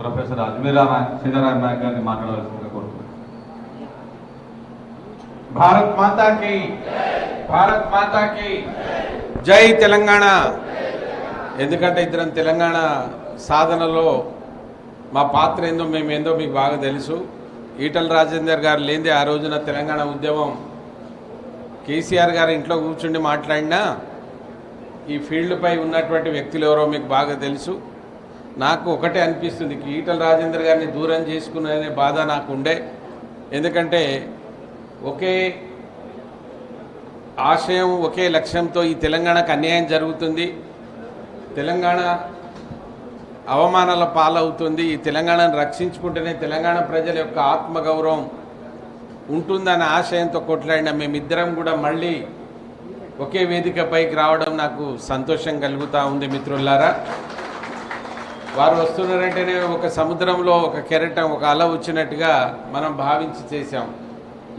Professor Ajmeera Sitaram Naik గారిని మాట్లాడవలసిందిగా కోరుతున్నాను. భారత్ మాతాకి భారత్ మాతాకి జై తెలంగాణ. ఎందుకంటే ఇద్దరం తెలంగాణ సాధనలో మా పాత్ర ఏందో మేము ఏందో మీకు బాగా తెలుసు. ఈటల రాజేందర్ గారు లేనిదే ఆ రోజున తెలంగాణ ఉద్యమం కేసీఆర్ గారు ఇంట్లో కూర్చుండి మాట్లాడినా ఈ ఫీల్డ్పై ఉన్నటువంటి వ్యక్తులు ఎవరో మీకు బాగా తెలుసు. నాకు ఒకటే అనిపిస్తుంది ఈటల రాజేందర్ గారిని దూరం చేసుకునే బాధ నాకు ఉండే. ఎందుకంటే ఒకే ఆశయం ఒకే లక్ష్యంతో ఈ తెలంగాణకు అన్యాయం జరుగుతుంది. తెలంగాణ అవమానాల పాలవుతుంది. ఈ తెలంగాణను రక్షించుకుంటేనే తెలంగాణ ప్రజల యొక్క ఆత్మగౌరవం ఉంటుందన్న ఆశయంతో కొట్లాడిన మేమిద్దరం కూడా మళ్ళీ ఒకే వేదికపైకి రావడం నాకు సంతోషం కలుగుతూ ఉంది మిత్రులారా. వారు వస్తున్నారంటేనే ఒక సముద్రంలో ఒక కెరటం ఒక అల వచ్చినట్టుగా మనం భావించి చేశాం.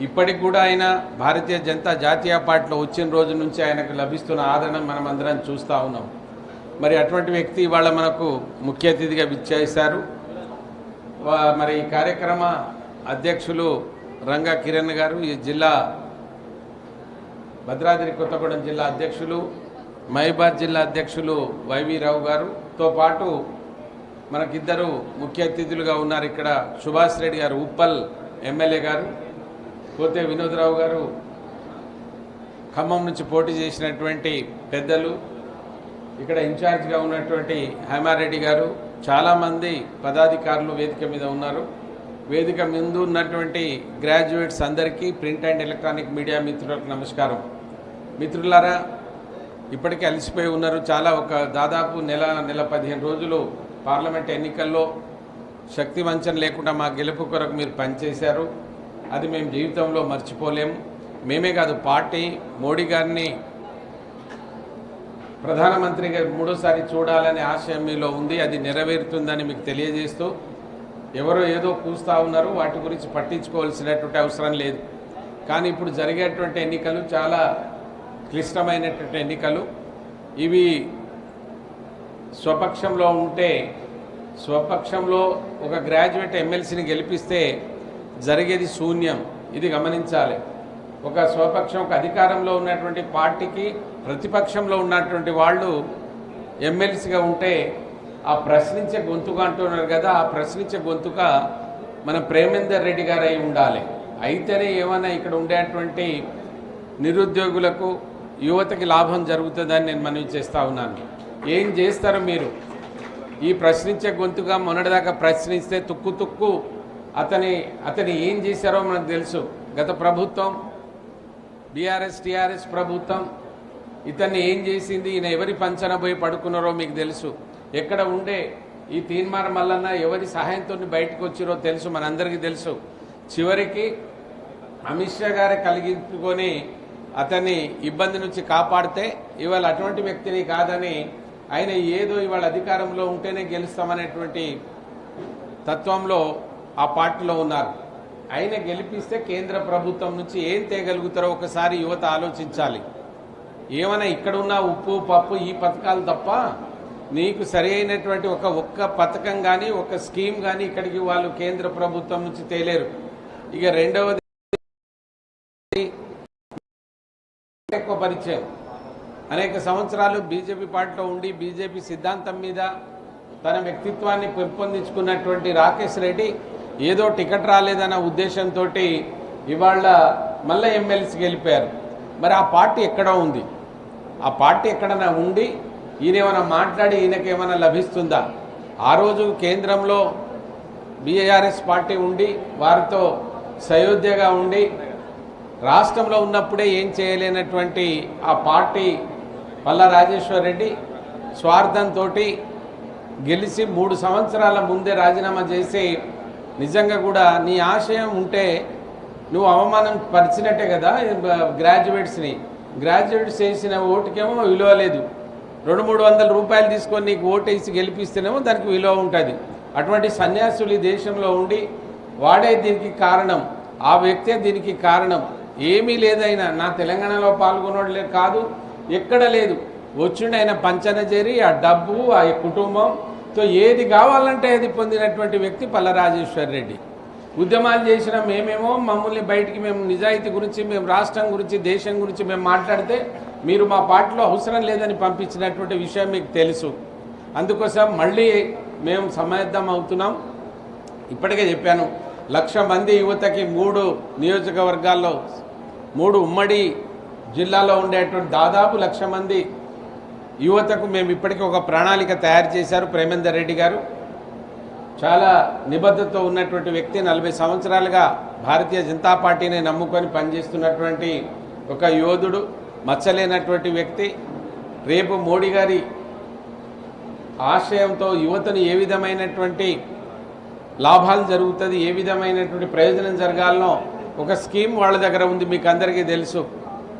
ఇప్పటికి కూడా ఆయన భారతీయ జనతా జాతీయ పార్టీలో వచ్చిన రోజు నుంచి ఆయనకు లభిస్తున్న ఆదరణ మనం అందరం చూస్తూ ఉన్నాం. మరి అటువంటి వ్యక్తి ఇవాళ మనకు ముఖ్య అతిథిగా విచ్చేశారు. మరి ఈ కార్యక్రమ అధ్యక్షులు రంగా కిరణ్ గారు ఈ జిల్లా భద్రాద్రి కొత్తగూడెం జిల్లా అధ్యక్షులు మహిబాద్ జిల్లా అధ్యక్షులు వైవి రావు గారుతో పాటు మనకిద్దరు ముఖ్య అతిథులుగా ఉన్నారు ఇక్కడ సుభాష్ రెడ్డి గారు ఉప్పల్ ఎమ్మెల్యే గారు పోతే వినోద్రావు గారు ఖమ్మం నుంచి పోటీ చేసినటువంటి పెద్దలు ఇక్కడ ఇన్ఛార్జ్గా ఉన్నటువంటి హేమారెడ్డి గారు చాలామంది పదాధికారులు వేదిక మీద ఉన్నారు. వేదిక ముందు ఉన్నటువంటి గ్రాడ్యుయేట్స్ అందరికీ ప్రింట్ అండ్ ఎలక్ట్రానిక్ మీడియా మిత్రులకు నమస్కారం. మిత్రులారా ఇప్పటికే అలసిపోయి ఉన్నారు. చాలా ఒక దాదాపు నెల నెల పదిహేను రోజులు పార్లమెంట్ ఎన్నికల్లో శక్తి వంచన లేకుండా మా గెలుపు కొరకు మీరు పనిచేశారు. అది మేము జీవితంలో మర్చిపోలేము. మేమే కాదు పార్టీ మోడీ గారిని ప్రధానమంత్రిగా మూడోసారి చూడాలనే ఆశయం మీలో ఉంది. అది నెరవేరుతుందని మీకు తెలియజేస్తూ ఎవరో ఏదో కూస్తూ ఉన్నారు. వాటి గురించి పట్టించుకోవాల్సినటువంటి అవసరం లేదు. కానీ ఇప్పుడు జరిగేటువంటి ఎన్నికలు చాలా క్లిష్టమైనటువంటి ఎన్నికలు. ఇవి స్వపక్షంలో ఉంటే స్వపక్షంలో ఒక గ్రాడ్యుయేట్ ఎమ్మెల్సీని గెలిపిస్తే జరిగేది శూన్యం. ఇది గమనించాలి. ఒక స్వపక్షం ఒక అధికారంలో ఉన్నటువంటి పార్టీకి ప్రతిపక్షంలో ఉన్నటువంటి వాళ్ళు ఎమ్మెల్సీగా ఉంటే ఆ ప్రశ్నించే గొంతుక అంటున్నారు కదా ఆ ప్రశ్నించే గొంతుక మన ప్రేమేందర్ రెడ్డి గారు అయి ఉండాలి. అయితేనే ఏమైనా ఇక్కడ ఉండేటువంటి నిరుద్యోగులకు యువతకి లాభం జరుగుతుందని నేను మనవి చేస్తూ ఉన్నాను. ఏం చేస్తారు మీరు? ఈ ప్రశ్నించే గొంతుగా మొన్నటిదాకా ప్రశ్నిస్తే తుక్కు తుక్కు అతని అతని ఏం చేశారో మనకు తెలుసు. గత ప్రభుత్వం బీఆర్ఎస్ టీఆర్ఎస్ ప్రభుత్వం ఇతన్ని ఏం చేసింది ఈయన ఎవరి పంచన పోయి పడుకున్నారో మీకు తెలుసు. ఎక్కడ ఉండే ఈ తీన్మార మల్లన్న ఎవరి సహాయంతో బయటకు వచ్చిరో తెలుసు మనందరికీ తెలుసు. చివరికి అమిత్ షా గారే కలిగించుకొని అతన్ని ఇబ్బంది నుంచి కాపాడితే ఇవాళ అటువంటి వ్యక్తిని కాదని ఆయన ఏదో ఇవాళ అధికారంలో ఉంటేనే గెలుస్తామనేటువంటి తత్వంలో ఆ పార్టీలో ఉన్నారు. ఆయన గెలిపిస్తే కేంద్ర ప్రభుత్వం నుంచి ఏం తేగలుగుతారో ఒకసారి యువత ఆలోచించాలి. ఏమైనా ఇక్కడున్న ఉప్పు పప్పు ఈ పథకాలు తప్ప నీకు సరి అయినటువంటి ఒక ఒక్క పథకం కానీ ఒక స్కీమ్ కానీ ఇక్కడికి వాళ్ళు కేంద్ర ప్రభుత్వం నుంచి తేలేరు. ఇక రెండవది ఎక్కువ పరిచయం. అనేక సంవత్సరాలు బీజేపీ పార్టీలో ఉండి బీజేపీ సిద్ధాంతం మీద తన వ్యక్తిత్వాన్ని పెంపొందించుకున్నటువంటి రాకేష్ రెడ్డి ఏదో టికెట్ రాలేదన్న ఉద్దేశంతో ఇవాళ మళ్ళీ ఎమ్మెల్సీకి వెళ్ళిపోయారు. మరి ఆ పార్టీ ఎక్కడ ఉంది? ఆ పార్టీ ఎక్కడైనా ఉండి ఈయన ఏమైనా మాట్లాడి ఈయనకేమైనా లభిస్తుందా? ఆ రోజు కేంద్రంలో బీఆర్ఎస్ పార్టీ ఉండి వారితో సయోధ్యగా ఉండి రాష్ట్రంలో ఉన్నప్పుడే ఏం చేయలేనటువంటి ఆ పార్టీ పల్లా రాజేశ్వర్ రెడ్డి స్వార్థంతో గెలిచి మూడు సంవత్సరాల ముందే రాజీనామా చేసి నిజంగా కూడా నీ ఆశయం ఉంటే నువ్వు అవమానం పరిచినట్టే కదా గ్రాడ్యుయేట్స్ని. గ్రాడ్యుయేట్స్ చేసిన ఓటుకేమో విలువ లేదు. రెండు మూడు వందల రూపాయలు తీసుకొని నీకు ఓటు వేసి గెలిపిస్తేనేమో దానికి విలువ ఉంటుంది. అటువంటి సన్యాసులు ఈ దేశంలో ఉండి వాడే దీనికి కారణం. ఆ వ్యక్తే దీనికి కారణం. ఏమీ లేదైనా. నా తెలంగాణలో పాల్గొనడం కాదు. ఎక్కడ లేదు. వచ్చిండైన ఆయన పంచన చేరి ఆ డబ్బు ఆ కుటుంబం. సో ఏది కావాలంటే అది పొందినటువంటి వ్యక్తి పల్ల రాజేశ్వర్ రెడ్డి. ఉద్యమాలు చేసిన మేమేమో మమ్మల్ని బయటికి మేము నిజాయితీ గురించి మేము రాష్ట్రం గురించి దేశం గురించి మేము మాట్లాడితే మీరు మా పార్టీలో అవసరం లేదని పంపించినటువంటి విషయం మీకు తెలుసు. అందుకోసం మళ్ళీ మేము సమాయత్తం అవుతున్నాం. ఇప్పటికే చెప్పాను లక్ష మంది యువతకి మూడు నియోజకవర్గాల్లో మూడు ఉమ్మడి జిల్లాలో ఉండేటువంటి దాదాపు లక్ష మంది యువతకు మేము ఇప్పటికీ ఒక ప్రణాళిక తయారు చేశారు ప్రేమేందర్ రెడ్డి గారు. చాలా నిబద్ధతతో ఉన్నటువంటి వ్యక్తి నలభై సంవత్సరాలుగా భారతీయ జనతా పార్టీని నమ్ముకొని పనిచేస్తున్నటువంటి ఒక యోధుడు మచ్చలేనటువంటి వ్యక్తి. రేపు మోడీ గారి ఆశయంతో యువతను ఏ విధమైనటువంటి లాభాలు జరుగుతుంది ఏ విధమైనటువంటి ప్రయోజనం జరగాలనో ఒక స్కీమ్ వాళ్ళ దగ్గర ఉంది మీకు అందరికీ తెలుసు.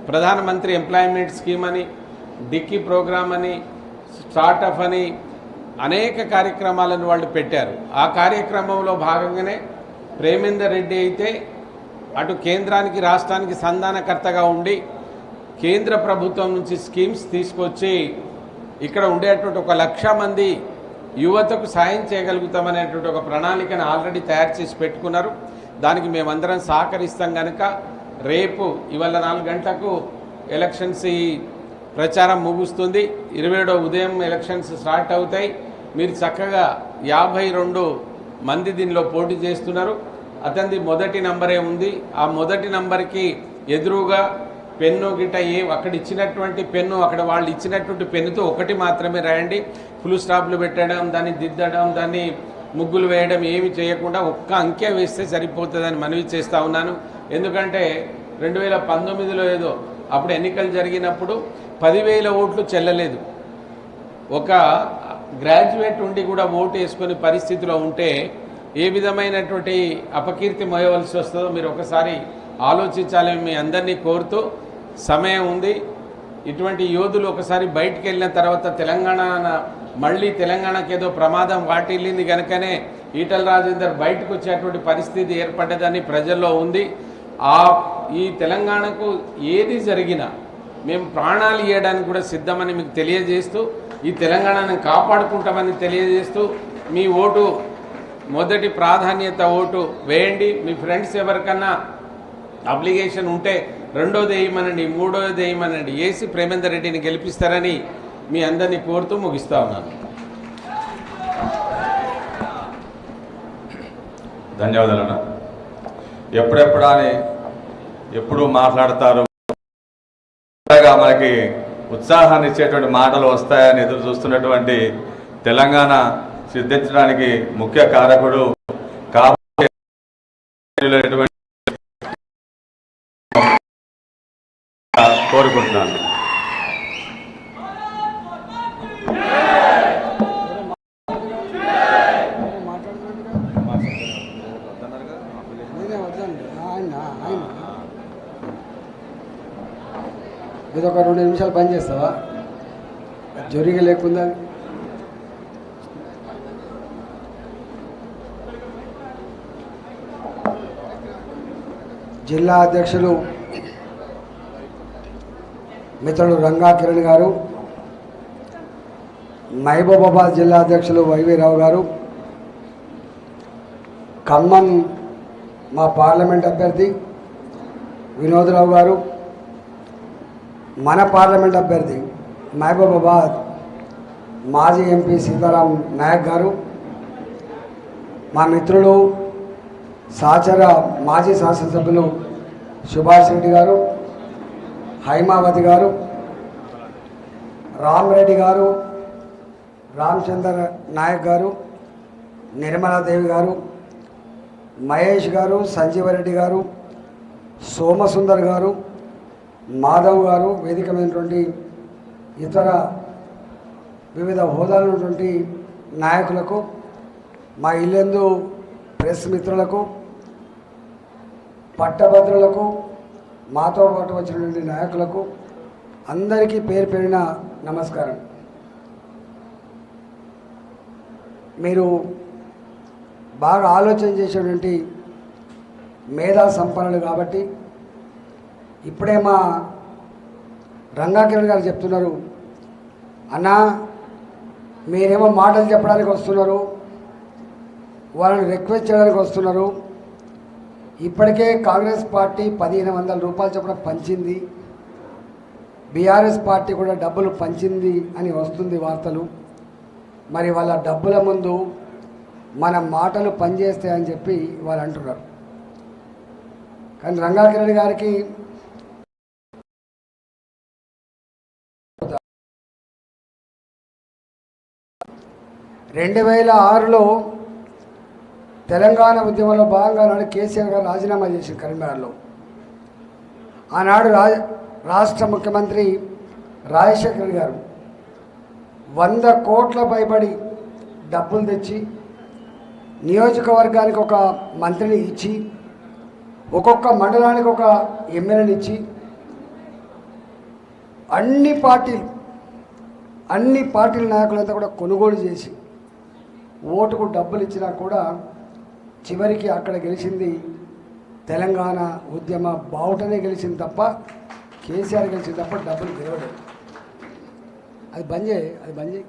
ప్రధానమంత్రి ఎంప్లాయ్మెంట్ స్కీమ్ అని డిక్కీ ప్రోగ్రామ్ అని స్టార్టప్ అని అనేక కార్యక్రమాలను వాళ్ళు పెట్టారు. ఆ కార్యక్రమంలో భాగంగానే ప్రేమేందర్ రెడ్డి అయితే అటు కేంద్రానికి రాష్ట్రానికి సంధానకర్తగా ఉండి కేంద్ర ప్రభుత్వం నుంచి స్కీమ్స్ తీసుకొచ్చి ఇక్కడ ఉండేటువంటి ఒక లక్ష మంది యువతకు సాయం చేయగలుగుతామనేటువంటి ఒక ప్రణాళికను ఆల్రెడీ తయారు చేసి పెట్టుకున్నారు. దానికి మేమందరం సహకరిస్తాం కనుక రేపు ఇవాళ నాలుగు గంటలకు ఎలక్షన్స్ ఈ ప్రచారం ముగుస్తుంది. ఇరవై ఉదయం ఎలక్షన్స్ స్టార్ట్ అవుతాయి. మీరు చక్కగా యాభై రెండు మంది దీనిలో పోటీ చేస్తున్నారు. అతనిది మొదటి నంబరే ఉంది. ఆ మొదటి నంబర్కి ఎదురుగా పెన్ను గిట్ట ఏ అక్కడ ఇచ్చినటువంటి పెన్ను అక్కడ వాళ్ళు ఇచ్చినటువంటి పెన్నుతో ఒకటి మాత్రమే రాయండి. ఫుల్ స్టాప్లు పెట్టడం దాన్ని దిద్దడం దాన్ని ముగ్గులు వేయడం ఏమి చేయకుండా ఒక్క అంకె వేస్తే సరిపోతుందని మనవి చేస్తూ ఉన్నాను. ఎందుకంటే రెండు వేల పంతొమ్మిదిలో ఏదో అప్పుడు ఎన్నికలు జరిగినప్పుడు పదివేల ఓట్లు చెల్లలేదు. ఒక గ్రాడ్యుయేట్ ఉండి కూడా ఓటు వేసుకునే పరిస్థితిలో ఉంటే ఏ విధమైనటువంటి అపకీర్తి మోయవలసి వస్తుందో మీరు ఒకసారి ఆలోచించాలని మీ అందరినీ కోరుతూ సమయం ఉంది. ఇటువంటి యోధులు ఒకసారి బయటికి వెళ్ళిన తర్వాత తెలంగాణ మళ్ళీ తెలంగాణకి ఏదో ప్రమాదం వాటిల్లింది కనుకనే ఈటల రాజేందర్ బయటకు వచ్చేటువంటి పరిస్థితి ఏర్పడ్డదని ప్రజల్లో ఉంది. ఆ ఈ తెలంగాణకు ఏది జరిగినా మేము ప్రాణాలు ఇవ్వడానికి కూడా సిద్ధమని మీకు తెలియజేస్తూ ఈ తెలంగాణను కాపాడుకుంటామని తెలియజేస్తూ మీ ఓటు మొదటి ప్రాధాన్యత ఓటు వేయండి. మీ ఫ్రెండ్స్ ఎవరికన్నా అప్లికేషన్ ఉంటే రెండోది వేయమనండి మూడోది వేయమనండి వేసి ప్రేమేందర్ రెడ్డిని గెలిపిస్తారని మీ అందరినీ కోరుతూ ముగిస్తా ఉన్నాను. ధన్యవాదాలు ఎప్పుడెప్పుడా అని ఎప్పుడు మాట్లాడతారు? మనకి ఉత్సాహాన్ని ఇచ్చేటువంటి మాటలు వస్తాయని ఎదురు చూస్తున్నటువంటి తెలంగాణ సిద్ధించడానికి ముఖ్య కారకుడు కాబట్టి కోరుకుంటున్నాను నేనే వద్దండి ఆయన ఆయన ఇది ఒక రెండు నిమిషాలు పని చేస్తావా? జ్వరిగా లేకుండా? జిల్లా అధ్యక్షులు మిత్రుడు రంగా కిరణ్ గారు మహబూబాబాద్ జిల్లా అధ్యక్షులు వైవీరావు గారు ఖమ్మం మా పార్లమెంట్ అభ్యర్థి వినోద్రావు గారు మన పార్లమెంట్ అభ్యర్థి మహబూబాబాద్ మాజీ ఎంపీ సీతారాం నాయక్ గారు మా మిత్రులు సహచర మాజీ శాసనసభ్యులు సుభాష్ రెడ్డి గారు హైమావతి గారు రామరెడ్డి గారు రామచంద్ర నాయక్ గారు నిర్మలాదేవి గారు మహేష్ గారు సంజీవరెడ్డి గారు సోమసుందర్ గారు మాధవ్ గారు వేదికమైనటువంటి ఇతర వివిధ హోదాలు ఉన్నటువంటి నాయకులకు మా ఇల్లెందు ప్రెస్ మిత్రులకు పట్టభద్రులకు మాతో పాటు వచ్చినటువంటి నాయకులకు అందరికీ పేరు పేరిన నమస్కారం. మీరు బాగా ఆలోచన చేసేటువంటి మేధా సంపన్నులు కాబట్టి ఇప్పుడే మా రంగాకిరణ్ గారు చెప్తున్నారు అన్నా మీరేమో మాటలు చెప్పడానికి వస్తున్నారు వాళ్ళని రిక్వెస్ట్ చేయడానికి వస్తున్నారు. ఇప్పటికే కాంగ్రెస్ పార్టీ పదిహేను వందల రూపాయలు చొప్పున పంచింది బీఆర్ఎస్ పార్టీ కూడా డబ్బులు పంచింది అని వస్తుంది వార్తలు. మరి వాళ్ళ డబ్బుల ముందు మన మాటలు పనిచేస్తాయని చెప్పి వాళ్ళు అంటున్నారు. కానీ రంగాకిరణ్ గారికి రెండు వేల ఆరులో తెలంగాణ ఉద్యమంలో భాగంగా నాడు కేసీఆర్ గారు రాజీనామా చేశారు కరీంనగర్లో. ఆనాడు రా రాష్ట్ర ముఖ్యమంత్రి రాజశేఖర్ గారు వంద కోట్ల పైబడి డబ్బులు తెచ్చి నియోజకవర్గానికి ఒక మంత్రిని ఇచ్చి ఒక్కొక్క మండలానికి ఒక ఎమ్మెల్యేని ఇచ్చి అన్ని పార్టీలు అన్ని పార్టీల నాయకులంతా కూడా కొనుగోలు చేసి ఓటుకు డబ్బులు ఇచ్చినా కూడా చివరికి అక్కడ గెలిచింది తెలంగాణ ఉద్యమ బావుటనే గెలిచింది తప్ప కేసీఆర్ గెలిచింది తప్ప డబ్బులు గెలవలేదు. అది బంద్ చేయి అది బంద్ చేయి.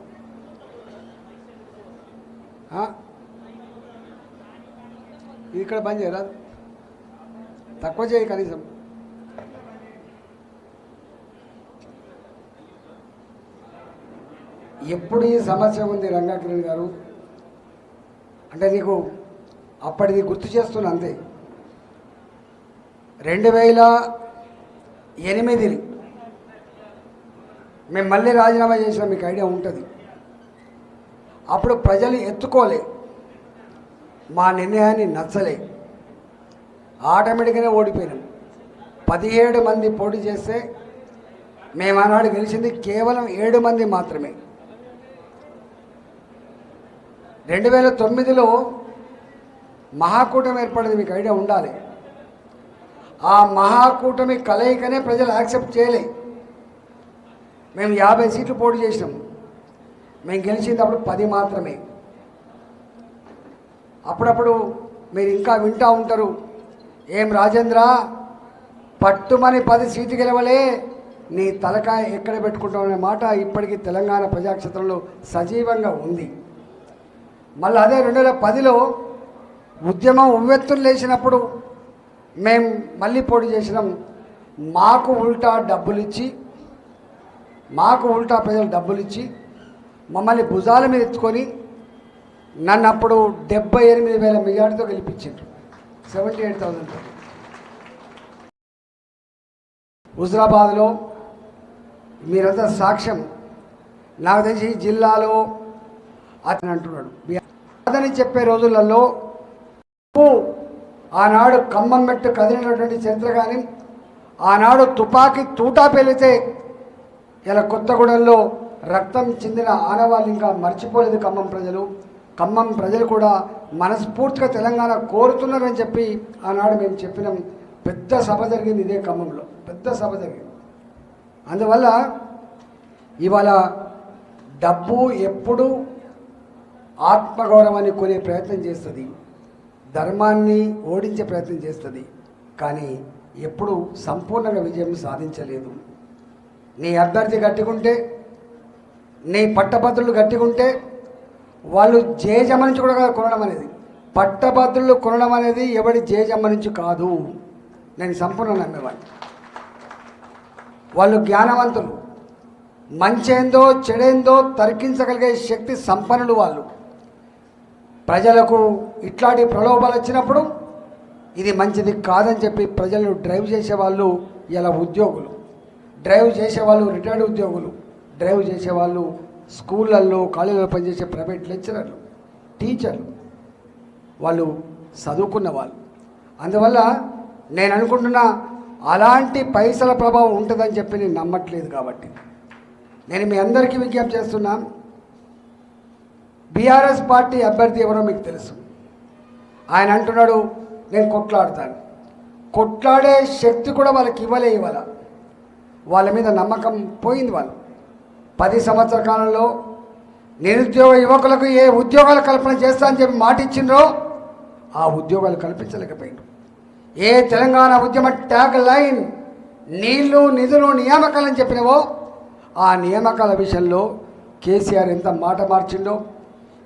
ఇది ఇక్కడ బంద్ చేయరా తక్కువ చేయి కనీసం. ఎప్పుడు ఈ సమస్య ఉంది రంగాకిరణ్ గారు? అంటే నీకు అప్పటిది గుర్తు చేస్తున్న అంతే. రెండు వేల ఎనిమిది మేము మళ్ళీ రాజీనామా చేసిన మీకు ఐడియా ఉంటుంది. అప్పుడు ప్రజలు ఎత్తుకోలే. మా నిర్ణయాన్ని నచ్చలే. ఆటోమేటిక్గానే ఓడిపోయినాం. పదిహేడు మంది పోటీ చేస్తే మేము ఆనాడు గెలిచింది కేవలం ఏడు మంది మాత్రమే. రెండు వేల తొమ్మిదిలో మహాకూటమి ఏర్పడింది మీకు ఐడియా ఉండాలి. ఆ మహాకూటమి కలయికనే ప్రజలు యాక్సెప్ట్ చేయలే. మేము యాభై సీట్లు పోటీ చేసినాం. మేము గెలిచినప్పుడు పది మాత్రమే. అప్పుడప్పుడు మీరు ఇంకా వింటూ ఉంటారు ఏం రాజేంద్ర పట్టుమని పది సీటు గెలవలే నీ తలకాయ ఎక్కడ పెట్టుకుంటావు అనే మాట ఇప్పటికీ తెలంగాణ ప్రజాక్షేత్రంలో సజీవంగా ఉంది. మళ్ళీ అదే రెండు వేల పదిలో ఉద్యమం ఉవ్వెత్తులు లేచినప్పుడు మేము మళ్ళీ పోటీ చేసినాం. మాకు ఉల్టా డబ్బులు ఇచ్చి మాకు ఉల్టా ప్రజలు డబ్బులు ఇచ్చి మమ్మల్ని భుజాల మీద ఎత్తుకొని నన్ను అప్పుడు డెబ్బై ఎనిమిది వేల మెజార్టీతో గెలిపించారు సెవెంటీ ఎయిట్ థౌసండ్ హుజరాబాద్లో మీరంతా సాక్ష్యం. నాకు తెలిసి జిల్లాలో అతను అంటున్నాడు కాదని చెప్పే రోజులలో ఆనాడు ఖమ్మం మెట్టు కదిలినటువంటి చరిత్ర కానీ ఆనాడు తుపాకీ తూటా పేలితే ఇలా కొత్తగూడెంలో రక్తం చెందిన ఆనవాళ్ళు ఇంకా మర్చిపోలేదు ఖమ్మం ప్రజలు. ఖమ్మం ప్రజలు కూడా మనస్ఫూర్తిగా తెలంగాణ కోరుతున్నారని చెప్పి ఆనాడు మేము చెప్పినాం పెద్ద సభ జరిగింది ఇదే ఖమ్మంలో. పెద్ద సభ జరిగింది. అందువల్ల ఇవాళ డబ్బు ఎప్పుడు ఆత్మగౌరవాన్ని కొనే ప్రయత్నం చేస్తుంది. ధర్మాన్ని ఓడించే ప్రయత్నం చేస్తుంది. కానీ ఎప్పుడు సంపూర్ణంగా విజయం సాధించలేదు. నీ అభ్యర్థి గట్టిగుంటే నీ పట్టభద్రులు గట్టిగుంటే వాళ్ళు జేజమ్మ నుంచి కూడా కాదు కొనడం అనేది పట్టభద్రులు కొనడం అనేది ఎవడి జేజమ్మ నుంచి కాదు. నేను సంపూర్ణ నమ్మేవాడిని. వాళ్ళు జ్ఞానవంతులు. మంచేందో చెడేందో తర్కించగలిగే శక్తి సంపన్నులు వాళ్ళు. ప్రజలకు ఇట్లాంటి ప్రలోభాలు వచ్చినప్పుడు ఇది మంచిది కాదని చెప్పి ప్రజలను డ్రైవ్ చేసేవాళ్ళు ఇలా ఉద్యోగులు. డ్రైవ్ చేసేవాళ్ళు రిటైర్డ్ ఉద్యోగులు. డ్రైవ్ చేసేవాళ్ళు స్కూళ్ళల్లో కాలేజీలో పనిచేసే ప్రైవేట్ లెక్చరర్లు టీచర్లు. వాళ్ళు చదువుకున్న వాళ్ళు అందువల్ల నేను అనుకుంటున్నా అలాంటి పైసల ప్రభావం ఉంటుందని చెప్పి నేను నమ్మట్లేదు కాబట్టి. నేను మీ అందరికీ విజ్ఞప్తి చేస్తున్నాను బీఆర్ఎస్ పార్టీ అభ్యర్థి ఎవరో మీకు తెలుసు. ఆయన అంటున్నాడు నేను కొట్లాడతాను. కొట్లాడే శక్తి కూడా వాళ్ళకి ఇవ్వలే ఇవ్వాల వాళ్ళ మీద నమ్మకం పోయింది వాళ్ళు. పది సంవత్సర కాలంలో నిరుద్యోగ యువకులకు ఏ ఉద్యోగాలు కల్పన చేస్తా అని చెప్పి మాట ఇచ్చిండ్రో ఆ ఉద్యోగాలు కల్పించలేకపోయిండ్రు. ఏ తెలంగాణ ఉద్యమ ట్యాగ్ లైన్ నీళ్ళు నిధులు నియామకాలని చెప్పినవో ఆ నియామకాల విషయంలో కేసీఆర్ ఎంత మాట మార్చిండో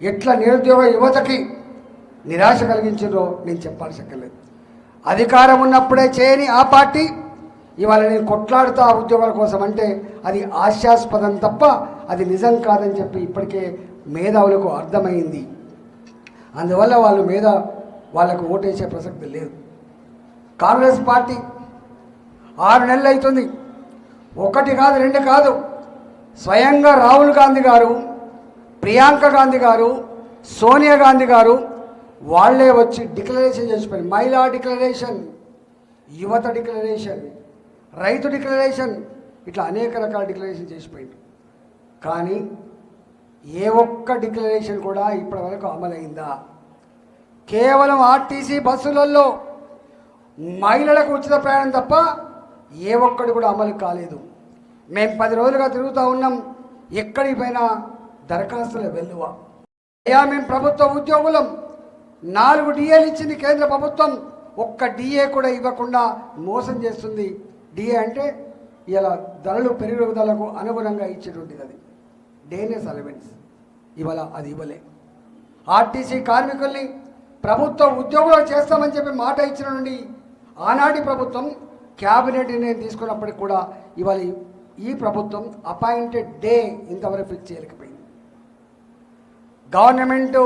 ఎట్లా నిరుద్యోగ యువతకి నిరాశ కలిగించిందో నేను చెప్పాల్సి అక్కర్లేదు. అధికారం ఉన్నప్పుడే చేయని ఆ పార్టీ ఇవాళ నేను కొట్లాడుతా ఆ ఉద్యోగాల కోసం అంటే అది ఆశాస్పదం తప్ప అది నిజం కాదని చెప్పి ఇప్పటికే మేధావులకు అర్థమైంది. అందువల్ల వాళ్ళు మీద వాళ్ళకు ఓటేసే ప్రసక్తి లేదు. కాంగ్రెస్ పార్టీ ఆరు నెలలు అవుతుంది ఒకటి కాదు రెండు కాదు. స్వయంగా రాహుల్ గాంధీ గారు ప్రియాంక గాంధీ గారు సోనియా గాంధీ గారు వాళ్ళే వచ్చి డిక్లరేషన్ చేసిపోయారు. మహిళా డిక్లరేషన్ యువత డిక్లరేషన్ రైతు డిక్లరేషన్ ఇట్లా అనేక రకాల డిక్లరేషన్ చేసిపోయింది. కానీ ఏ ఒక్క డిక్లరేషన్ కూడా ఇప్పటివరకు అమలైందా? కేవలం ఆర్టీసీ బస్సులలో మహిళలకు ఉచిత ప్రయాణం తప్ప ఏ ఒక్కటి కూడా అమలు కాలేదు. మేము పది రోజులుగా తిరుగుతూ ఉన్నాం. ఎక్కడికి పోయినా దరఖాస్తుల వెల్లువ అయ్యా మేము ప్రభుత్వ ఉద్యోగులం. నాలుగు డిఏలు ఇచ్చింది కేంద్ర ప్రభుత్వం. ఒక్క డిఏ కూడా ఇవ్వకుండా మోసం చేస్తుంది. డిఏ అంటే ఇలా ధరలు పెరుగుదలకు అనుగుణంగా ఇచ్చేటువంటిది అది. డేనెస్ అలవెన్స్ ఇవాళ అది ఇవ్వలే. ఆర్టీసీ కార్మికుల్ని ప్రభుత్వ ఉద్యోగులు చేస్తామని చెప్పి మాట ఇచ్చిన నుండి ఆనాటి ప్రభుత్వం క్యాబినెట్ నిర్ణయం తీసుకున్నప్పటికి కూడా ఇవాళ ఈ- ఈ ప్రభుత్వం అపాయింటెడ్ డే ఇంతవరకు ఫిక్స్ చేయలేకపోయింది. గవర్నమెంటు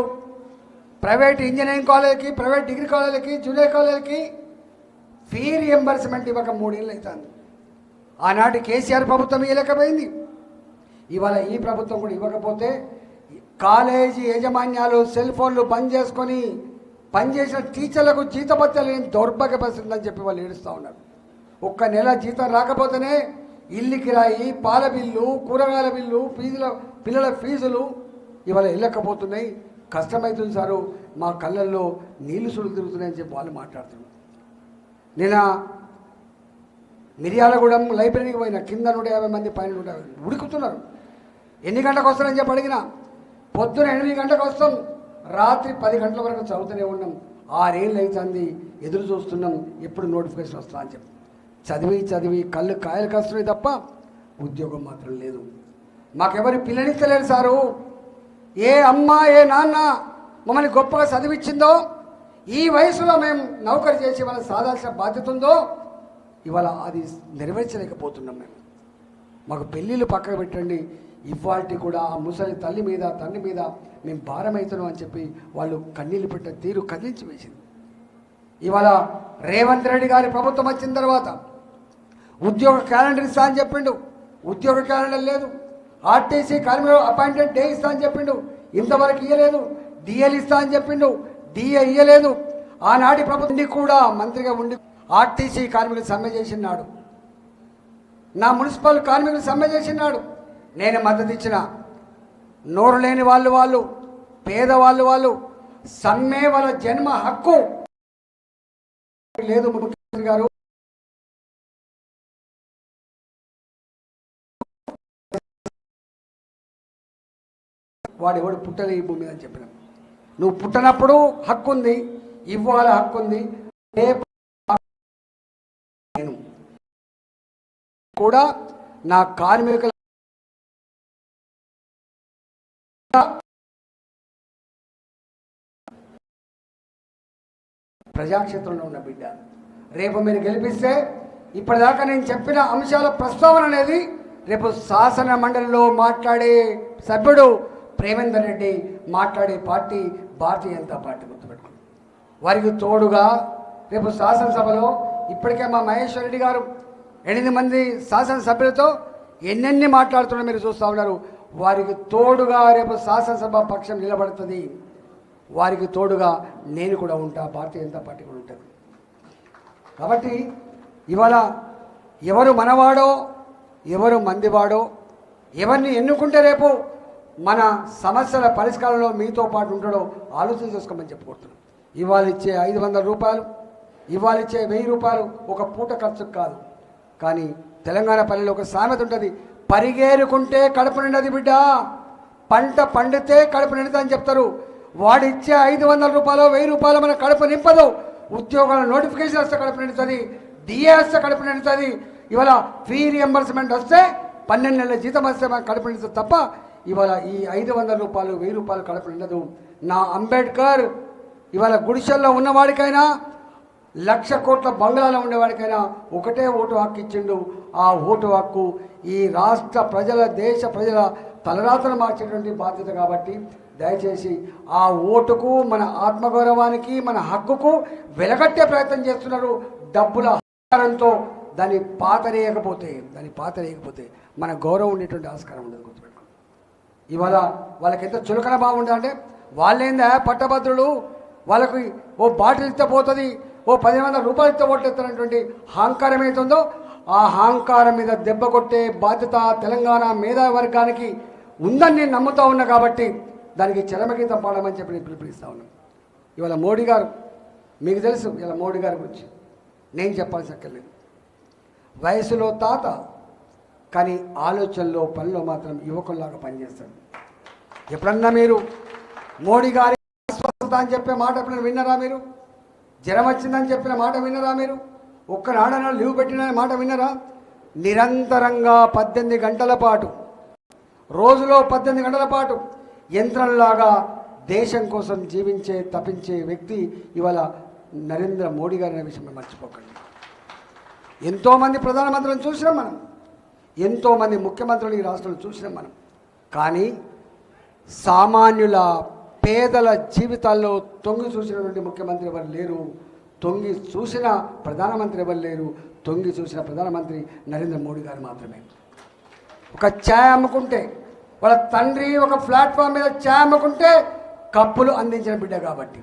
ప్రైవేట్ ఇంజనీరింగ్ కాలేజీకి ప్రైవేట్ డిగ్రీ కాలేజీకి జూనియర్ కాలేజీకి ఫీ రియంబర్స్మెంట్ ఇవ్వక మూడేళ్ళు అవుతుంది. ఆనాటి కేసీఆర్ ప్రభుత్వం ఇవ్వలేకపోయింది ఇవాళ ఈ ప్రభుత్వం కూడా ఇవ్వకపోతే కాలేజీ యాజమాన్యాలు సెల్ ఫోన్లు బంద్ చేసుకొని పనిచేసిన టీచర్లకు జీతభత్యాలు లేని దౌర్భాగ్య పరిస్థితి చెప్పి వాళ్ళు ఏడుస్తూ ఉన్నారు. ఒక్క నెల జీతం రాకపోతేనే ఇల్లు కిరాయి పాల బిల్లు కూరగాయల బిల్లు ఫీజుల పిల్లల ఫీజులు ఇవాళ వెళ్ళకపోతున్నాయి. కష్టమవుతుంది సారు. మా కళ్ళల్లో నీళ్ళు సుడులు తిరుగుతున్నాయని చెప్పి వాళ్ళు మాట్లాడుతున్నారు. నిన్న మిర్యాలగూడెం లైబ్రరీకి పోయిన కింద నూట యాభై మంది పైన నూట యాభై ఉడుకుతున్నారు. ఎన్ని గంటలకు వస్తారని చెప్పి అడిగిన పొద్దున ఎనిమిది గంటలకు వస్తాం. రాత్రి పది గంటల వరకు చదువుతూనే ఉన్నాం. ఆరేళ్ళు అవుతుంది ఎదురు చూస్తున్నాం. ఎప్పుడు నోటిఫికేషన్ వస్తా అని చెప్పి. చదివి చదివి కళ్ళు కాయలు కాస్తున్నాయి తప్ప ఉద్యోగం మాత్రం లేదు. మాకెవరి పిల్లనిస్తలేరు సారు. ఏ అమ్మ ఏ నాన్న మమ్మల్ని గొప్పగా చదివించిందో ఈ వయసులో మేము నౌకరి చేసి వాళ్ళని సాధాల్సిన బాధ్యత ఉందో ఇవాళ అది నెరవేర్చలేకపోతున్నాం మేము. మాకు పెళ్ళిళ్ళు పక్కకు పెట్టండి ఇవాళ కూడా ఆ ముసలి తల్లి మీద తండ్రి మీద మేము భారమవుతున్నాం అని చెప్పి వాళ్ళు కన్నీళ్ళు పెట్టే తీరు కదిలించి వేసింది. ఇవాళ రేవంత్ రెడ్డి గారి ప్రభుత్వం వచ్చిన తర్వాత ఉద్యోగ క్యాలెండర్ ఇస్తా అని చెప్పిండు. ఉద్యోగ క్యాలెండర్ లేదు. ఆర్టీసీ కార్మికులు అపాయింటెడ్ డే ఇస్తా అని చెప్పిండు. ఇంతవరకు ఇయ్యలేదు. డిఎల్ ఇస్తా అని చెప్పిండు. డిఏ ఇయ్యలేదు. ఆనాటి ప్రభుత్వం కూడా మంత్రిగా ఉండి ఆర్టీసీ కార్మికులు సమ్మె చేసినాడు నా మున్సిపల్ కార్మికులు సమ్మె చేసినాడు నేను మద్దతు ఇచ్చిన నోరు లేని వాళ్ళు వాళ్ళు పేదవాళ్ళు వాళ్ళు సమ్మె వాళ్ళ జన్మ హక్కు లేదు ముఖ్యమంత్రి గారు. వాడు ఎవడు పుట్టలే ఈ భూమి మీద అని చెప్పిన. నువ్వు పుట్టనప్పుడు హక్కు ఉంది ఇవ్వాలి హక్కు ఉంది రేపు నేను. కూడా నా కార్మికుల ప్రజాక్షేత్రంలో ఉన్న బిడ్డ. రేపు మీరు గెలిపిస్తే ఇప్పటిదాకా నేను చెప్పిన అంశాల ప్రస్తావన అనేది రేపు శాసన మండలిలో మాట్లాడే సభ్యుడు ప్రేమేందర్ రెడ్డి మాట్లాడే పార్టీ భారతీయ జనతా పార్టీ గుర్తుపెట్టుకుంది వారికి తోడుగా రేపు శాసనసభలో ఇప్పటికే మా మహేశ్వర్ రెడ్డి గారు ఎనిమిది మంది శాసనసభ్యులతో ఎన్నెన్ని మాట్లాడుతున్నా మీరు చూస్తూ ఉన్నారు. వారికి తోడుగా రేపు శాసనసభ పక్షం నిలబడుతుంది. వారికి తోడుగా నేను కూడా ఉంటా భారతీయ జనతా పార్టీ కూడా ఉంటుంది. కాబట్టి ఇవాళ ఎవరు మనవాడో ఎవరు మందివాడో ఎవరిని ఎన్నుకుంటే రేపు మన సమస్యల పరిష్కారంలో మీతో పాటు ఉంటాడో ఆలోచన చేసుకోమని చెప్పుకుంటున్నాం. ఇవాళ ఇచ్చే ఐదు వందల రూపాయలు ఇవాళ ఇచ్చే వెయ్యి రూపాయలు ఒక పూట ఖర్చు కాదు. కానీ తెలంగాణ పల్లెలో ఒక సామెత ఉంటుంది పరిగేరుకుంటే కడుపు నిండది బిడ్డ. పంట పండితే కడుపు నిండదు అని చెప్తారు. వాడిచ్చే ఐదు వందల రూపాయలు వెయ్యి రూపాయలు మన కడుపు నింపదు. ఉద్యోగాల నోటిఫికేషన్ వస్తే కడుపు నిండుతుంది డిఏ వస్తే కడుపు నిండుతుంది. ఇవాళ ఫీ రియంబర్స్మెంట్ వస్తే పన్నెండు నెలల జీతం వస్తే మనకు కడుపు నిండుతుంది తప్ప ఇవాళ ఈ ఐదు వందల రూపాయలు వెయ్యి రూపాయలు కడుపు ఉండదు. నా అంబేద్కర్ ఇవాళ గుడిసెల్లో ఉన్నవాడికైనా లక్ష కోట్ల బంగ్లాలో ఉండేవాడికైనా ఒకటే ఓటు హక్కు ఇచ్చిండు. ఆ ఓటు హక్కు ఈ రాష్ట్ర ప్రజల దేశ ప్రజల తలరాతను మార్చేటువంటి బాధ్యత కాబట్టి దయచేసి ఆ ఓటుకు మన ఆత్మగౌరవానికి మన హక్కుకు వెలగట్టే ప్రయత్నం చేస్తున్నారు. డబ్బుల ఆహారంతో దాన్ని పాతరేయకపోతే దాన్ని పాతరేయకపోతే మన గౌరవం ఉండేటువంటి ఆస్కారం ఉండదు. ఇవాళ వాళ్ళకి ఎంత చులకన బాగుంటుంది అంటే వాళ్ళేందా పట్టభద్రులు? వాళ్ళకి ఓ బాటిల్ ఇస్తే పోతుంది ఓ పది వందల రూపాయలు ఇస్తే ఓట్లేస్తున్నటువంటి అహంకారం ఏతుందో ఆ అహంకారం మీద దెబ్బ కొట్టే బాధ్యత తెలంగాణ మేధావి వర్గానికి ఉందని నేను నమ్ముతా ఉన్నా కాబట్టి దానికి చరమగీతం పాడమని చెప్పి నేను పిలుపునిస్తా ఉన్నాను ఇవాళ మోడీ గారు మీకు తెలుసు ఇలా మోడీ గారి గురించి. నేను చెప్పాల్సి అక్కర్లేదు. వయసులో తాత కానీ ఆలోచనలో పనిలో మాత్రం యువకుల్లాగా పనిచేస్తాడు. ఎప్పుడన్నా మీరు మోడీ గారి అస్వస్థత అని చెప్పే మాట ఎప్పుడైనా విన్నారా మీరు? జ్వరం వచ్చిందని చెప్పిన మాట విన్నారా మీరు? ఒక్కనాడన లీవ్ పెట్టిన మాట విన్నారా? నిరంతరంగా పద్దెనిమిది గంటల పాటు రోజులో పద్దెనిమిది గంటల పాటు యంత్రంలాగా దేశం కోసం జీవించే తపించే వ్యక్తి ఇవాళ నరేంద్ర మోడీ గారి అనే విషయం మర్చిపోకండి. ఎంతోమంది ప్రధానమంత్రులను చూసినాం మనం. ఎంతోమంది ముఖ్యమంత్రులు ఈ రాష్ట్రంలో చూసినాం మనం. కానీ సామాన్యుల పేదల జీవితాల్లో తొంగి చూసినటువంటి ముఖ్యమంత్రి ఎవరు లేరు. తొంగి చూసిన ప్రధానమంత్రి ఎవరు లేరు. తొంగి చూసిన ప్రధానమంత్రి నరేంద్ర మోడీ గారు మాత్రమే. ఒక ఛాయ్ అమ్ముకుంటే వాళ్ళ తండ్రి ఒక ప్లాట్ఫామ్ మీద ఛాయ్ అమ్ముకుంటే కప్పులు అందించిన బిడ్డ కాబట్టి.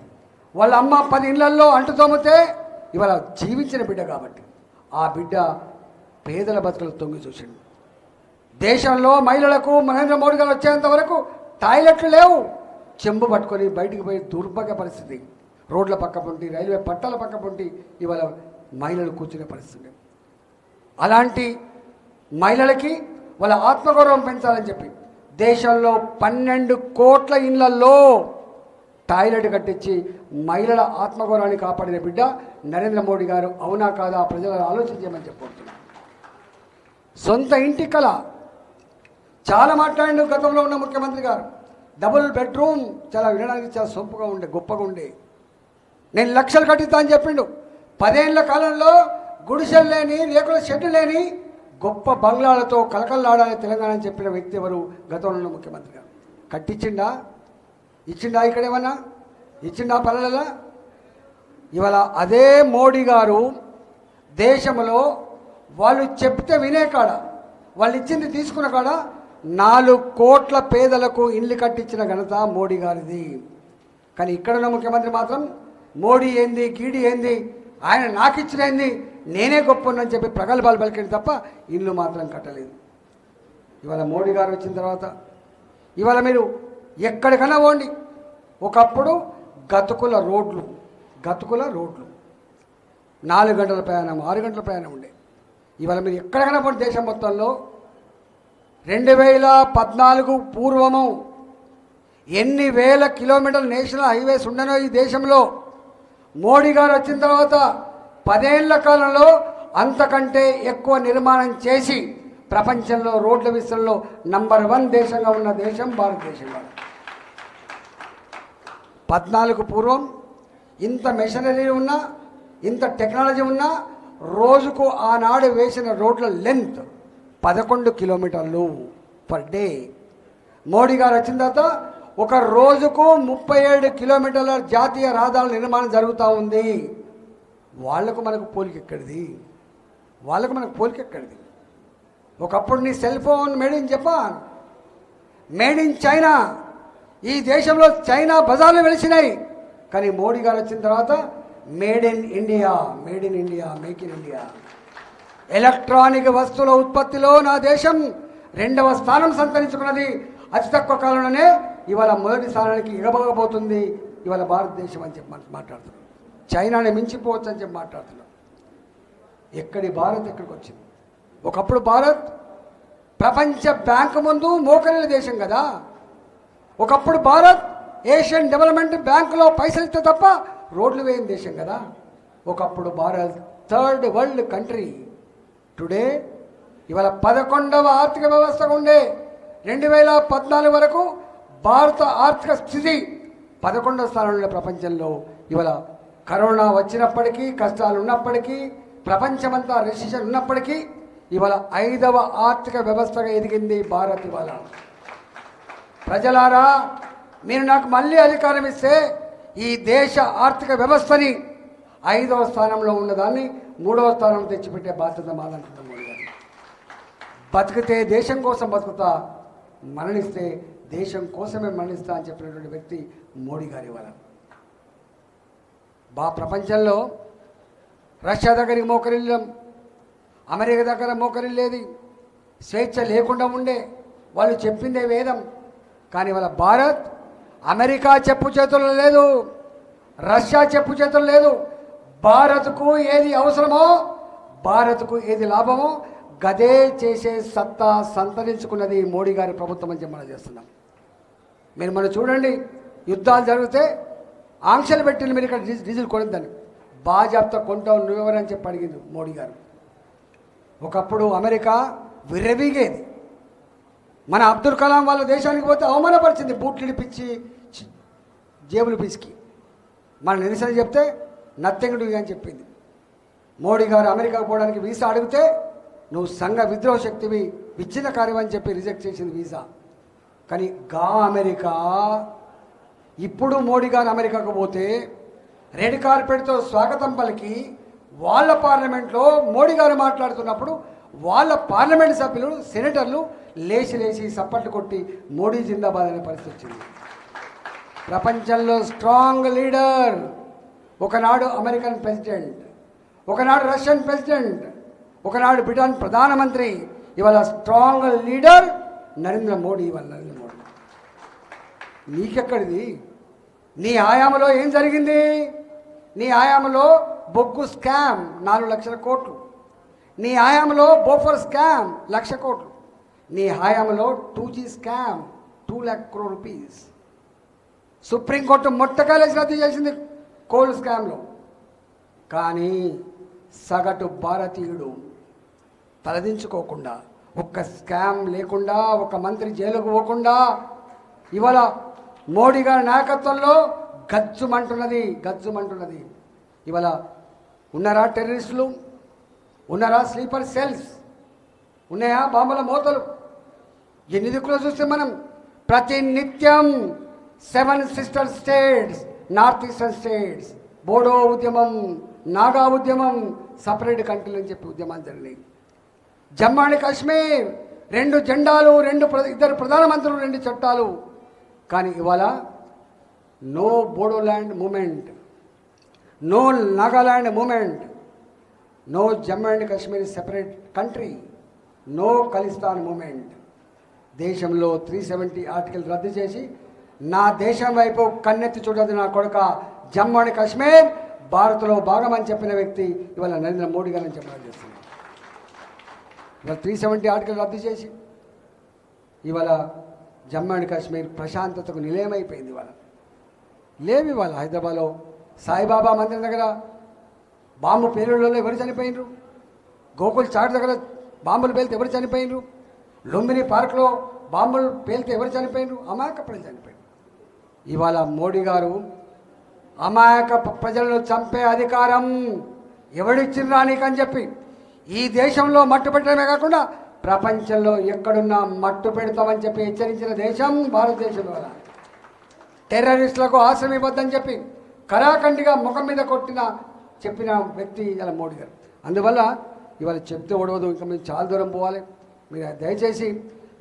వాళ్ళ అమ్మ పది ఇళ్ళల్లో అంటుతోమితే ఇవాళ జీవించిన బిడ్డ కాబట్టి. ఆ బిడ్డ పేదల బతుకులు తొంగి చూసిండు. దేశంలో మహిళలకు నరేంద్ర మోడీ గారు వచ్చేంత వరకు టాయిలెట్లు లేవు. చెంబు పట్టుకొని బయటికి పోయి దుర్భగ పరిస్థితి. రోడ్ల పక్క పొంటి రైల్వే పట్టాల పక్క పొంటి ఇవాళ మహిళలు కూర్చునే పరిస్థితి. అలాంటి మహిళలకి వాళ్ళ ఆత్మగౌరవం పెంచాలని చెప్పి దేశంలో పన్నెండు కోట్ల ఇళ్ళలో టాయిలెట్ కట్టించి మహిళల ఆత్మగౌరవాన్ని కాపాడిన బిడ్డ నరేంద్ర మోడీ గారు. అవునా కాదా? ప్రజలను ఆలోచించమని చెప్పుకుంటున్నారు సొంత ఇంటి కళ చాలా మాట్లాడిండు గతంలో ఉన్న ముఖ్యమంత్రి గారు. డబుల్ బెడ్రూమ్ చాలా వినడానికి చాలా సొంపుగా ఉండే గొప్పగా ఉండే. నేను లక్షలు కట్టిస్తా అని చెప్పిండు. పదేళ్ళ కాలంలో గుడిసెలు లేని రేకుల షెడ్డు లేని గొప్ప బంగ్లాలతో కలకల్లాడాలి తెలంగాణ అని చెప్పిన వ్యక్తి ఎవరు గతంలో ఉన్న ముఖ్యమంత్రి గారు? కట్టించిండా ఇచ్చిండా ఇక్కడ ఏమన్నా? ఇచ్చిండా పల్లెలలో? ఇవాళ అదే మోడీ గారు దేశంలో వాళ్ళు చెప్తే వినే కాడ వాళ్ళు ఇచ్చింది తీసుకున్న కాడ నాలుగు కోట్ల పేదలకు ఇల్లు కట్టించిన ఘనత మోడీ గారిది. కానీ ఇక్కడున్న ముఖ్యమంత్రి మాత్రం మోడీ ఏంది గీడి ఏంది ఆయన నాకు ఇచ్చిన ఏంది నేనే గొప్ప అని చెప్పి ప్రగల్భాలు పలికింది తప్ప ఇల్లు మాత్రం కట్టలేదు. ఇవాళ మోడీ గారు వచ్చిన తర్వాత ఇవాళ మీరు ఎక్కడికైనా పోండి. ఒకప్పుడు గతుకుల రోడ్లు గతుకుల రోడ్లు. నాలుగు గంటల ప్రయాణం ఆరు గంటల ప్రయాణం ఉండే. ఇవాళ మీరు ఎక్కడికైనా పోండి దేశం మొత్తంలో. రెండు వేల పద్నాలుగు పూర్వము ఎన్ని వేల కిలోమీటర్ల నేషనల్ హైవేస్ ఉండనో ఈ దేశంలో మోడీ గారు వచ్చిన తర్వాత పదేళ్ళ కాలంలో అంతకంటే ఎక్కువ నిర్మాణం చేసి ప్రపంచంలో రోడ్ల విషయంలో నంబర్ వన్ దేశంగా ఉన్న దేశం భారతదేశం పద్నాలుగు పూర్వం ఇంత మెషనరీ ఉన్నా ఇంత టెక్నాలజీ ఉన్నా రోజుకు ఆనాడు వేసిన రోడ్ల లెంత్ పదకొండు కిలోమీటర్లు పర్ డే మోడీ గారు వచ్చిన తర్వాత ఒక రోజుకు ముప్పై ఏడు కిలోమీటర్ల జాతీయ రహదారుల నిర్మాణం జరుగుతూ ఉంది. వాళ్ళకు మనకు పోలిక ఎక్కడిది? వాళ్ళకు మనకు పోలిక ఎక్కడిది? ఒకప్పుడు నీ cell phone made in Japan made in China. ఈ దేశంలో చైనా బజార్లు వెలిసినాయి. కానీ మోడీ గారు వచ్చిన తర్వాత made in India made in India make in India. Electronic వస్తువుల ఉత్పత్తిలో నా దేశం రెండవ స్థానం సంతరించుకున్నది. అతి తక్కువ కాలంలోనే ఇవాళ మొదటి స్థానానికి ఎగబగబోతుంది. ఇవాళ భారతదేశం అని చెప్పి మాట్లాడుతున్నాం. చైనాని మించిపోవచ్చు అని చెప్పి మాట్లాడుతున్నాం. ఎక్కడి భారత్ ఎక్కడికి వచ్చింది? ఒకప్పుడు భారత్ ప్రపంచ బ్యాంకు ముందు మోకరిన దేశం కదా. ఒకప్పుడు భారత్ ఏషియన్ డెవలప్మెంట్ బ్యాంకులో పైసలు ఇస్తే తప్ప రోడ్లు వేయని దేశం కదా. ఒకప్పుడు Bharat third world country. Today ఇవాళ పదకొండవ ఆర్థిక వ్యవస్థగా ఉండే రెండు వేల పద్నాలుగు వరకు భారత ఆర్థిక స్థితి పదకొండవ స్థానంలో ప్రపంచంలో. ఇవాళ కరోనా వచ్చినప్పటికీ కష్టాలు ఉన్నప్పటికీ ప్రపంచమంతా రెసిషన్ ఉన్నప్పటికీ ఇవాళ ఐదవ ఆర్థిక వ్యవస్థగా ఎదిగింది భారత్ ఇవాళ. ప్రజలారా మీరు నాకు మళ్ళీ అధికారం ఇస్తే ఈ దేశ ఆర్థిక వ్యవస్థని ఐదవ స్థానంలో ఉన్నదాన్ని మూడవ స్థానం తెచ్చిపెట్టే బాధ్యత మాదంటున్నాం మోడీ గారు. బతికితే దేశం కోసం బతుకుతా మరణిస్తే దేశం కోసమే మరణిస్తా అని చెప్పినటువంటి వ్యక్తి మోడీ గారి వల్ల బా ప్రపంచంలో రష్యా దగ్గరికి మోకరిల్లం అమెరికా దగ్గర మోకరిల్లేది స్వేచ్ఛ లేకుండా ఉండే వాళ్ళు చెప్పిందే వేదం. కానీ వాళ్ళ భారత్ అమెరికా చెప్పు చేతుల్లో లేదు రష్యా చెప్పు చేతులు లేదు భారత్కు ఏది అవసరమో భారత్కు ఏది లాభమో గదే చేసే సత్తా సంతరించుకున్నది మోడీ గారి ప్రభుత్వం అని మనం చేస్తున్నాం. మీరు మనం చూడండి యుద్ధాలు జరిగితే ఆంక్షలు పెట్టిన మీరు ఇక్కడ డీజిల్ కొనిద్దాన్ని కొనద్దని బాజాబ్తా కొంటావు నువ్వెవరని చెప్పి అడిగింది మోడీ గారు. ఒకప్పుడు అమెరికా విర్రవీగేది. మన అబ్దుల్ కలాం వాళ్ళ దేశానికి పోతే అవమానపరిచింది బూట్లు ఇడిపించి జేబులు పిసికి. మన నిరసన చెప్తే నథింగ్ డూ అని చెప్పింది. మోడీ గారు అమెరికాకు పోవడానికి వీసా అడిగితే నువ్వు సంఘ విద్రోహ శక్తివి విచ్ఛిన్న కార్యం అని చెప్పి రిజెక్ట్ చేసింది వీసా. కానీ గా అమెరికా ఇప్పుడు మోడీ గారు అమెరికాకు పోతే రెడ్ కార్పెట్తో స్వాగతం పలికి వాళ్ళ పార్లమెంట్లో మోడీ గారు మాట్లాడుతున్నప్పుడు వాళ్ళ పార్లమెంట్ సభ్యులు సెనేటర్లు లేచి లేచి సప్పట్లు కొట్టి మోడీ జిందాబాద్ అనే పరిస్థితి వచ్చింది. ప్రపంచంలో స్ట్రాంగ్ లీడర్ ఒకనాడు అమెరికన్ ప్రెసిడెంట్ ఒకనాడు రష్యన్ ప్రెసిడెంట్ ఒకనాడు బ్రిటన్ ప్రధానమంత్రి ఇవాళ స్ట్రాంగ్ లీడర్ నరేంద్ర మోడీ ఇవాళ నరేంద్ర మోడీ. నీకెక్కడిది? నీ ఆయామలో ఏం జరిగింది? నీ ఆయామలో బొగ్గు స్కామ్ నాలుగు లక్షల కోట్లు. నీ ఆయామలో బోఫర్ స్కామ్ లక్ష కోట్లు. నీ హయాంలో two G scam two lakh crore rupees. Supreme court మొట్టకాలేసి రద్దు చేసింది కోల్డ్ స్కామ్లో. కానీ సగటు భారతీయుడు తలదించుకోకుండా ఒక్క స్కామ్ లేకుండా ఒక మంత్రి జైలుకు పోకుండా ఇవాళ మోడీ గారి నాయకత్వంలో గజ్జుమంటున్నది గజ్జుమంటున్నది. ఇవాళ ఉన్నారా టెర్రరిస్టులు? ఉన్నారా స్లీపర్ సెల్స్? ఉన్నాయా బాంబుల మోతలు? ఎన్ని దిక్కులో చూస్తే మనం ప్రతి నిత్యం seven sister states north eastern states Bodo ఉద్యమం నాగా ఉద్యమం సపరేట్ కంట్రీలు అని చెప్పి ఉద్యమాలు జరిగినాయి. జమ్మూ అండ్ కాశ్మీర్ రెండు జెండాలు రెండు ప్ర- ఇద్దరు ప్రధానమంత్రులు రెండు చట్టాలు. కానీ ఇవాళ no Bodoland movement no Nagaland movement no Jammu and Kashmir separate country no Khalistan movement. దేశంలో త్రీ సెవెంటీ ఆర్టికల్ రద్దు చేసి నా దేశం వైపు కన్నెత్తి చూడదు నా కొడుక జమ్మూ అండ్ కాశ్మీర్. భారత్లో భాగమని చెప్పిన వ్యక్తి ఇవాళ నరేంద్ర మోడీ గారిని చెప్పడం చేస్తుంది ఇవాళ త్రీ సెవెంటీ ఆర్టికల్ రద్దు చేసి ఇవాళ జమ్మూ అండ్ కాశ్మీర్ ప్రశాంతతకు నిలయమైపోయింది ఇవాళ. లేవు ఇవాళ హైదరాబాద్లో సాయిబాబా మందిరం దగ్గర బాంబు పేలుళ్ళలో ఎవరు చనిపోయినరు? గోకుల్ చాట్ దగ్గర బాంబులు పేలితే ఎవరు చనిపోయినరు? లుంబిని పార్క్లో బాంబులు పేలితే ఎవరు చనిపోయినరు? అమాయక ప్రజలు చనిపోయినారు. ఇవాళ మోడీ గారు అమాయక ప్రజలను చంపే అధికారం ఎవడిచ్చిండ్రా నీకని చెప్పి ఈ దేశంలో మట్టు పెట్టడమే కాకుండా ప్రపంచంలో ఎక్కడున్నా మట్టు పెడతామని చెప్పి హెచ్చరించిన దేశం భారతదేశం ద్వారా. టెర్రరిస్టులకు ఆశ్రయం ఇవ్వద్దని చెప్పి కరాఖండిగా ముఖం మీద కొట్టిన చెప్పిన వ్యక్తి ఇలా మోడీ గారు. అందువల్ల ఇవాళ చెప్తే ఓడవదు ఇంకా మీరు చాలా దూరం పోవాలి. మీరు దయచేసి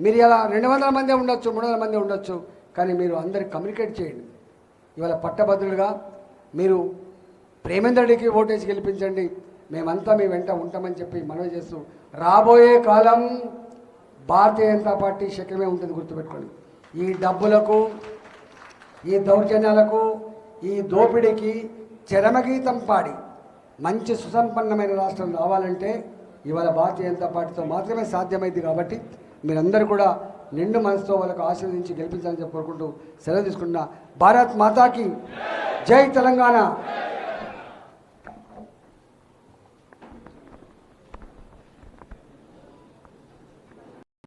మీరు ఇలా రెండు వందల మంది ఉండొచ్చు మూడు వందల మంది ఉండొచ్చు. కానీ మీరు అందరికి కమ్యూనికేట్ చేయండి. ఇవాళ పట్టభద్రులుగా మీరు ప్రేమేంద్రుడికి ఓటేసి గెలిపించండి. మేమంతా మీ వెంట ఉంటామని చెప్పి మనవి చేస్తూ రాబోయే కాలం భారతీయ జనతా పార్టీ శక్యమే ఉంటుంది గుర్తుపెట్టుకోండి. ఈ డబ్బులకు ఈ దౌర్జన్యాలకు ఈ దోపిడీకి చరమగీతం పాడి మంచి సుసంపన్నమైన రాష్ట్రం రావాలంటే ఇవాళ భారతీయ జనతా పార్టీతో మాత్రమే సాధ్యమైంది కాబట్టి మీరందరూ కూడా నిండు మనసుతో వాళ్ళకు ఆశీర్వదించి గెలిపించాలని చెప్పి కోరుకుంటూ సెలవు తీసుకుంటున్నా. భారత్ మాతాకి జై తెలంగాణ.